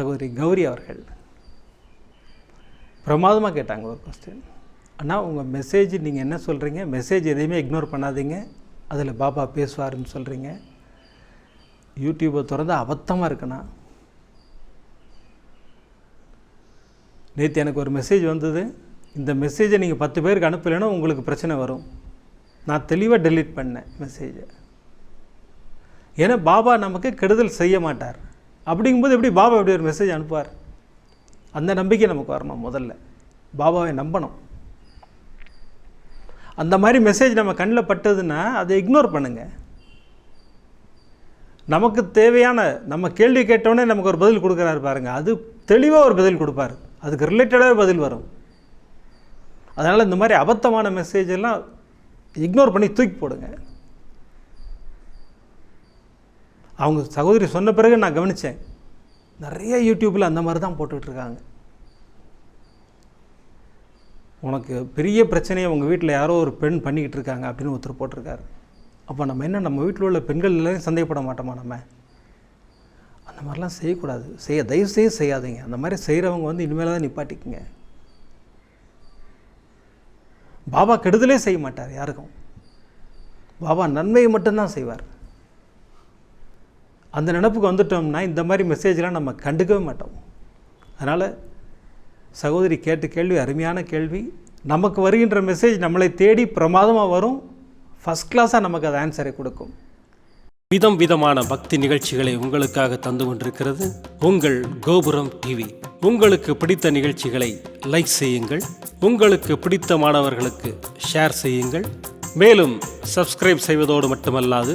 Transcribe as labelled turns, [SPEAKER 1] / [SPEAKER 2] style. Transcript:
[SPEAKER 1] சகோதரி கௌரி அவர்கள் பிரமாதமாக கேட்டாங்க ஒரு கொஸ்டின் அண்ணா உங்கள் மெசேஜ் நீங்கள் என்ன சொல்கிறீங்க மெசேஜ் எதையுமே இக்னோர் பண்ணாதீங்க. அதில் பாபா பேசுவாருன்னு சொல்கிறீங்க யூடியூப்பை திறந்து அபத்தமாக இருக்குண்ணா. நேற்று எனக்கு ஒரு மெசேஜ் வந்தது. இந்த மெசேஜை நீங்கள் பத்து பேருக்கு அனுப்பலைன்னா உங்களுக்கு பிரச்சனை வரும். நான் தெளிவாக டெலீட் பண்ணேன் மெசேஜை ஏன்னா பாபா நமக்கு கெடுதல் செய்ய மாட்டார். அப்படிங்கும்போது எப்படி பாபா எப்படி ஒரு மெசேஜ் அனுப்புவார்? அந்த நம்பிக்கை நமக்கு வரணும் முதல்ல. பாபாவை நம்பணும். அந்த மாதிரி மெசேஜ் நம்ம கண்ணில் பட்டதுன்னா அதை இக்னோர் பண்ணுங்கள் நமக்கு தேவையான நம்ம கேள்வி கேட்டோடனே நமக்கு ஒரு பதில் கொடுக்குறாரு பாருங்கள் அது தெளிவாக ஒரு பதில் கொடுப்பார். அதுக்கு ரிலேட்டடாகவே பதில் வரும். அதனால் இந்த மாதிரி அபத்தமான மெசேஜ் எல்லாம் இக்னோர் பண்ணி தூக்கி போடுங்க. அவங்க சகோதரி சொன்ன பிறகு நான் கவனித்தேன் நிறைய யூடியூப்பில் அந்த மாதிரி தான் போட்டுட்ருக்காங்க உனக்கு பெரிய பிரச்சனையை உங்கள் வீட்டில் யாரோ ஒரு பெண் பண்ணிக்கிட்டு இருக்காங்க அப்படின்னு ஒருத்தர் போட்டிருக்காரு. அப்போ நம்ம என்ன நம்ம வீட்டில் உள்ள பெண்கள் எல்லாரையும் சந்தேகப்பட மாட்டோமா நம்ம? அந்த மாதிரிலாம் செய்யக்கூடாது. செய்ய தயவு செய்ய செய்யாதீங்க. அந்த மாதிரி செய்கிறவங்க வந்து இனிமேல் தான் நிப்பாட்டிக்குங்க. பாபா கெடுதலே செய்ய மாட்டார் யாருக்கும். பாபா நன்மையை மட்டும்தான் செய்வார். அந்த நினப்புக்கு வந்துட்டோம்னா இந்த மாதிரி மெசேஜ்லாம் நம்ம கண்டுக்கவே மாட்டோம். அதனால் சகோதரி கேட்ட கேள்வி அருமையான கேள்வி. நமக்கு வருகின்ற மெசேஜ் நம்மளை தேடி பிரமாதமாக வரும். ஃபஸ்ட் கிளாஸாக நமக்கு அது ஆன்சரை கொடுக்கும்.
[SPEAKER 2] விதம் விதமான பக்தி நிகழ்ச்சிகளை உங்களுக்காக தந்து கொண்டிருக்கிறது உங்கள் கோபுரம் டிவி உங்களுக்கு பிடித்த நிகழ்ச்சிகளை லைக் செய்யுங்கள். உங்களுக்கு பிடித்த மாணவர்களுக்கு ஷேர் செய்யுங்கள். மேலும் சப்ஸ்கிரைப் செய்வதோடு மட்டுமல்லாது